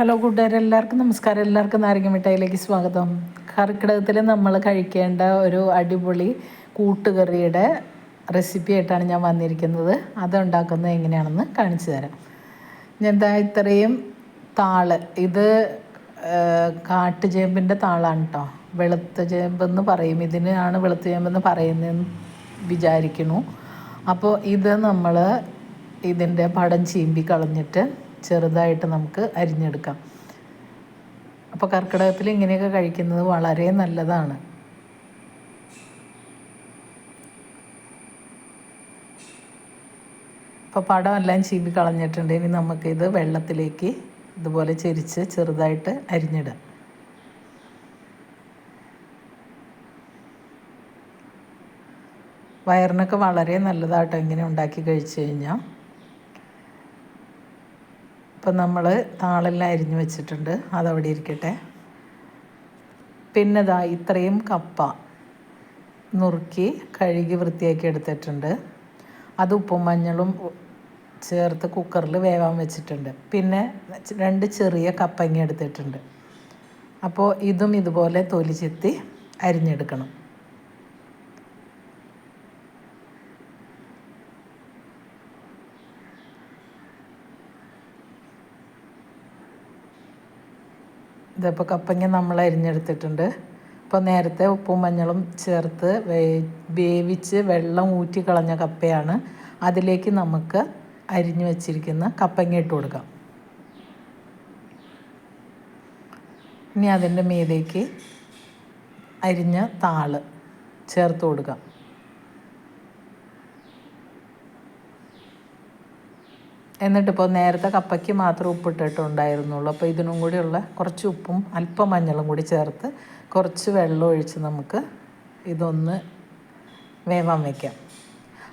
Hello കൂട്ടുകാർ എല്ലാവർക്കും നമസ്കാരം. എല്ലാവർക്കും നാരങ്ങ മിഠായിലേക്ക് സ്വാഗതം. കർക്കിടകത്തിൽ നമ്മൾ കഴിക്കേണ്ട ഒരു അടിപൊളി കൂട്ടുകറിയുടെ റെസിപ്പി ആയിട്ടാണ് ഞാൻ വന്നിരിക്കുന്നത്. അത് ഉണ്ടാക്കുന്നത് എങ്ങനെയാണെന്ന് കാണിച്ചു തരാം. ഞാൻ എന്താ ഇത്രയും താൾ. ഇത് കാട്ടുചേമ്പിന്റെ താളാണ് കേട്ടോ വെളുത്ത ചേമ്പെന്ന് പറയും. ഇതിനാണ് വെളുത്ത ചേമ്പെന്ന് പറയുന്നതെന്ന് വിചാരിക്കുന്നു. അപ്പോൾ ഇത് നമ്മൾ ഇതിന്റെ പടം ചീമ്പി കളഞ്ഞിട്ട് ചെറുതായിട്ട് നമുക്ക് അരിഞ്ഞെടുക്കാം. അപ്പോൾ കർക്കിടകത്തിൽ ഇങ്ങനെയൊക്കെ കഴിക്കുന്നത് വളരെ നല്ലതാണ്. അപ്പോൾ എല്ലാം ചീമ്പി കളഞ്ഞിട്ടുണ്ട്. ഇനി നമുക്കിത് വെള്ളത്തിലേക്ക് ഇതുപോലെ ചെരിച്ച് ചെറുതായിട്ട് അരിഞ്ഞിടാം. വയറിനൊക്കെ വളരെ നല്ലതാട്ടോ ഇങ്ങനെ ഉണ്ടാക്കി കഴിച്ചു കഴിഞ്ഞാൽ ഇപ്പം നമ്മൾ താളെല്ലാം അരിഞ്ഞു വെച്ചിട്ടുണ്ട്. അതവിടെ ഇരിക്കട്ടെ. പിന്നെ ദാ ഇത്രയും കപ്പ നുറുക്കി കഴുകി വൃത്തിയാക്കി എടുത്തിട്ടുണ്ട്. അത് ഉപ്പും മഞ്ഞളും ചേർത്ത് കുക്കറിൽ വേവാൻ വെച്ചിട്ടുണ്ട്. പിന്നെ രണ്ട് ചെറിയ കപ്പങ്ങി എടുത്തിട്ടുണ്ട്. അപ്പോൾ ഇതും ഇതുപോലെ തൊലി ചെത്തി അരിഞ്ഞെടുക്കണം. ഇതിപ്പോൾ കപ്പങ്ങ നമ്മൾ അരിഞ്ഞെടുത്തിട്ടുണ്ട്. ഇപ്പോൾ നേരത്തെ ഉപ്പും മഞ്ഞളും ചേർത്ത് വേവിച്ച് വെള്ളം ഊറ്റി കളഞ്ഞ കപ്പയാണ് അതിലേക്ക് നമുക്ക് അരിഞ്ഞു വച്ചിരിക്കുന്ന കപ്പങ്ങ ഇട്ട് കൊടുക്കാം. ഇനി അതിന്റെ മീതേക്ക് അരിഞ്ഞ താൾ ചേർത്ത് കൊടുക്കാം. എന്നിട്ടിപ്പോൾ നേരത്തെ കപ്പയ്ക്ക് മാത്രം ഉപ്പിട്ടിട്ടുണ്ടായിരുന്നുള്ളൂ അപ്പോൾ ഇതിനും കൂടിയുള്ള കുറച്ച് ഉപ്പും അല്പം മഞ്ഞളും കൂടി ചേർത്ത് കുറച്ച് വെള്ളം ഒഴിച്ച് നമുക്ക് ഇതൊന്ന് വേവാൻ വയ്ക്കാം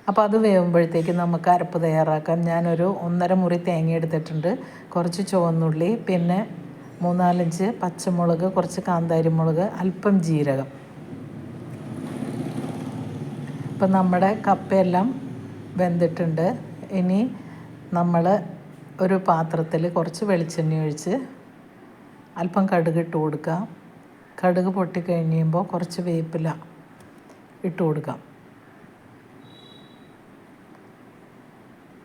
അപ്പോൾ അത് വേവുമ്പോഴത്തേക്ക് നമുക്ക് അരപ്പ് തയ്യാറാക്കാം. ഞാനൊരു ഒന്നര മുറി തേങ്ങ എടുത്തിട്ടുണ്ട്. കുറച്ച് ചുവന്നുള്ളി പിന്നെ മൂന്നാലഞ്ച് പച്ചമുളക് കുറച്ച് കാന്താരി മുളക് അല്പം ജീരകം. ഇപ്പം നമ്മുടെ കപ്പയെല്ലാം വെന്തിട്ടുണ്ട്. ഇനി നമ്മൾ ഒരു പാത്രത്തിൽ കുറച്ച് വെളിച്ചെണ്ണ ഒഴിച്ച് അല്പം കടുക് ഇട്ട് കൊടുക്കുക കടുക് പൊട്ടിക്കഴിഞ്ഞുമ്പോൾ കുറച്ച് വേപ്പില ഇട്ട് കൊടുക്കാം.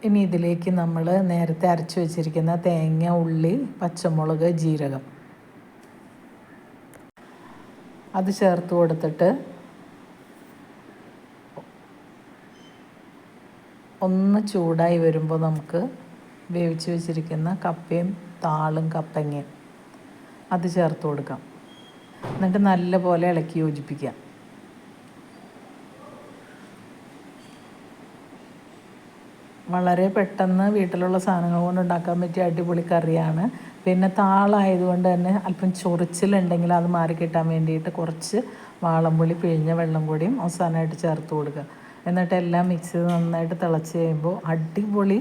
ഇനി ഇതിലേക്ക് നമ്മൾ നേരത്തെ അരച്ച് വെച്ചിരിക്കുന്ന തേങ്ങ ഉള്ളി പച്ചമുളക് ജീരകം. അത് ചേർത്ത് കൊടുത്തിട്ട് ഒന്ന് ചൂടായി വരുമ്പോൾ നമുക്ക് വേവിച്ച് വെച്ചിരിക്കുന്ന കപ്പയും താളും കപ്പങ്ങയും അത് ചേർത്ത് കൊടുക്കാം. എന്നിട്ട് നല്ല പോലെ ഇളക്കി യോജിപ്പിക്കാം വളരെ പെട്ടെന്ന് വീട്ടിലുള്ള സാധനങ്ങൾ കൊണ്ട് ഉണ്ടാക്കാൻ പറ്റിയ അടിപൊളി കറിയാണ്. പിന്നെ താളായതുകൊണ്ട് തന്നെ അല്പം ചൊറിച്ചിലുണ്ടെങ്കിൽ അത് മാറി കിട്ടാൻ വേണ്ടിയിട്ട് കുറച്ച് വാളംപുളി പിഴിഞ്ഞ വെള്ളം കൂടിയും അവസാനമായിട്ട് ചേർത്ത് കൊടുക്കുക. എന്നിട്ട് എല്ലാം മിക്സ് ചെയ്ത് നന്നായിട്ട് തിളച്ച് കഴിയുമ്പോൾ അടിപൊളി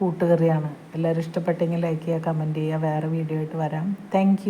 കൂട്ടുകറിയാണ്. എല്ലാവരും ഇഷ്ടപ്പെട്ടെങ്കിൽ ലൈക്ക് ചെയ്യുക കമന്റ് ചെയ്യുക വേറെ വീഡിയോ ആയിട്ട് വരാം. താങ്ക്